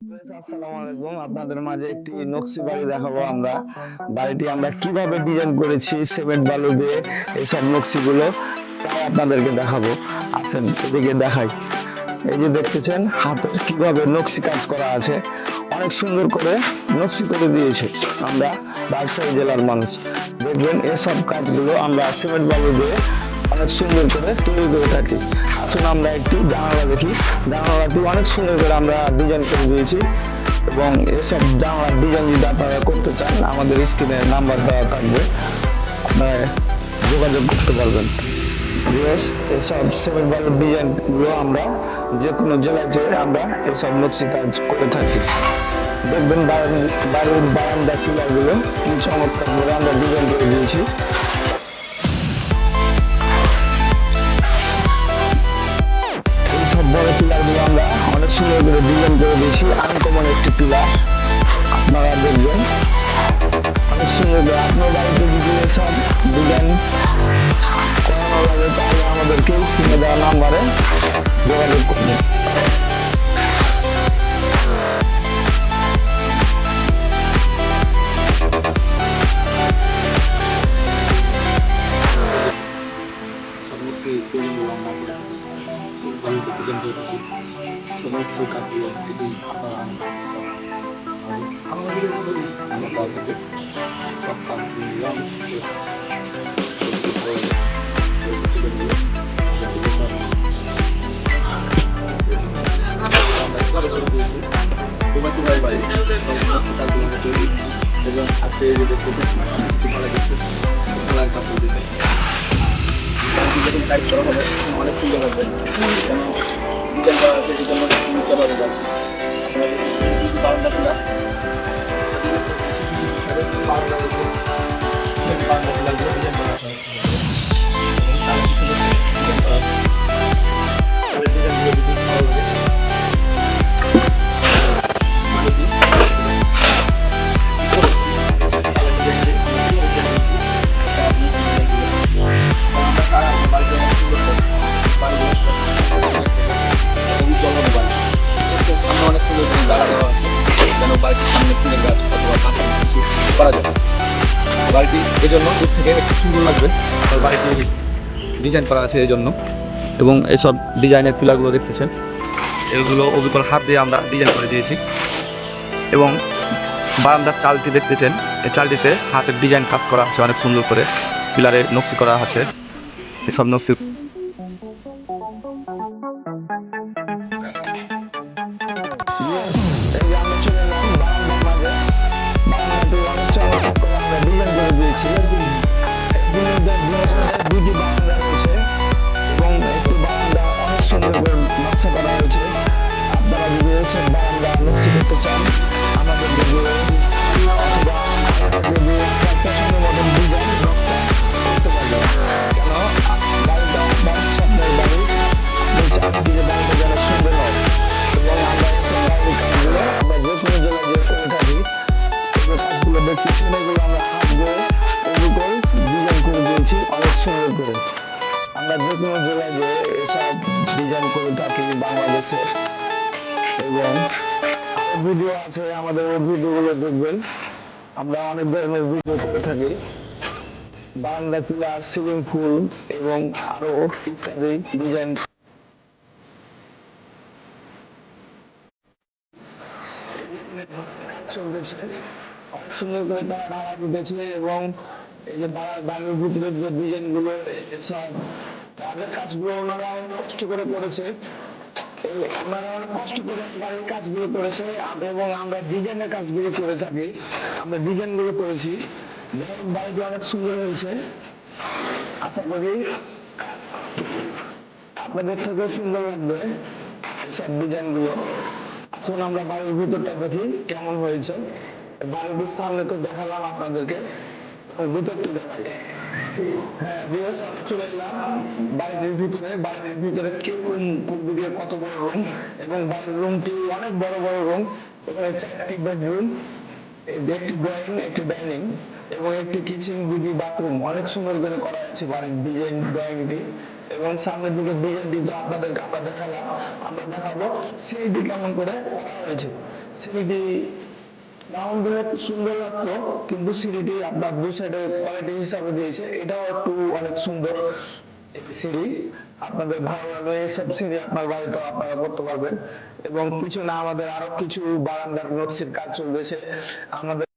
আসসালামু আলাইকুম। আপনাদের মাঝে একটি নকশি বাড়ি দেখাবো আমরা। বাড়িটি আমরা কীভাবে ডিজাইন করেছি সিমেন্ট বালু দিয়ে এইসব নকশিগুলো তাই আপনাদেরকে দেখাবো। আসেন এদিকে দেখাই। এই যে দেখতেছেন হাতের কীভাবে নকশি কাজ করা আছে। অনেক সুন্দর করে নকশি করে দিয়েছে আমরা রাজশাহী জেলার মানুষ। দেখবেন এসব কাজগুলো আমরা সিমেন্ট বালু দিয়ে অনেক সুন্দর করে তৈরি করে থাকি। আসুন, আমরা একটু জানালা দেখি। জানালাটি অনেক সুন্দর করে আমরা ডিজাইন করে দিয়েছি এবং এসব জানালার ডিজাইন যদি আপনারা করতে চান, আমাদের স্ক্রিনে নাম্বার দেওয়া থাকবে। আপনারা যোগাযোগ করতে পারবেন। এসব সেভেন বারের ডিজাইনগুলো আমরা যে কোনো যেয়ে আমরা এসব নকশি কাজ করে থাকি। দেখবেন বাড়ির বারান্দা, পিলারগুলো কি চমৎকার করে আমরা ডিজাইন করে দিয়েছি। ডিজাইন করে দিয়েছি আনকমন একটি পিলার আপনারা দেখবেন, অনেক সুন্দর করে আপনার বাড়িতে যদি এসব ডিজাইন করানো লাগে তাহলে আমাদেরকে স্ক্রিনে দেওয়া নাম্বারে যোগাযোগ করবেন সমুদ্র কাটিয়ে এটি আপনারা আমাদের আমরা তার থেকে সব কাজ এবং আজকে এই যে দেখতে ভালো দেখতে কালার কাপড় দিতে যখন টাইপ করা হবে অনেক সুন্দর হবে কেন ডিজাইন এই জন্য দূর থেকে একটু সুন্দর লাগবে। আর বাড়িটি ডিজাইন করা আছে এই জন্য এবং এইসব ডিজাইনের পিলারগুলো দেখতেছেন। এগুলো অবিকল হাত দিয়ে আমরা ডিজাইন করে দিয়েছি। এবং বারান্দার চালটি দেখতেছেন। এই চালটিতে হাতের ডিজাইন কাজ করা আছে অনেক সুন্দর করে। পিলারে নকশি করা আছে। এসব নকশি Yes, আমরা যে কোনো যে এসব ডিজাইন করে থাকি বাংলাদেশে। এবং ভিডিও আছে, আমাদের ওই ভিডিওগুলো দেখবেন। আমরা অনেক ধরনের ভিডিও করে থাকি। বাংলা পিলার সিলিং ফুল এবং আরও ইত্যাদি ডিজাইন এবং এই যে বাড়ির ভিতরে যে ডিজাইনগুলো সব তাদের কাজগুলো ওনারা কষ্ট করে করেছে। ওনারা কষ্ট করে বাড়ির কাজগুলো করেছে। এবং আমরা কাজগুলো করে থাকি। আমরা করেছি। অনেক সুন্দর হয়েছে। আশা করি আপনাদের সুন্দর লাগবে আমরা বাড়ির ভিতরটা দেখি কেমন হয়েছে। বাড়ির সামনে তো দেখালাম আপনাদেরকে। ভিতরটা দেখাই। চলে বাড়ির ভিতরে ভিতরে কত বড় এবং বাড়ির অনেক বড় বড় এখানে চারটি একটি একটি এবং একটি কিচেন দুটি বাথরুম অনেক সুন্দর করে করা হয়েছে বাড়ির ডিজাইন ড্রয়িংটি এবং সামনের দিকে ডিজাইনটি তো আপনাদেরকে আমরা দেখালাম। আমরা দেখাবো দিকে কেমন করে করা হয়েছে। সিঁড়িটি সুন্দর লাগতো, কিন্তু সিঁড়িটি আপনার দু সাইডে কোয়ালিটি হিসাবে দিয়েছে। এটাও একটু অনেক সুন্দর সিঁড়ি। আপনাদের ভালো লাগবে এইসব সিঁড়ি আপনার বাড়িতে আপনারা করতে পারবেন। এবং পিছনে আমাদের আরও কিছু বারান্দার নকশির কাজ চলতেছে। আমাদের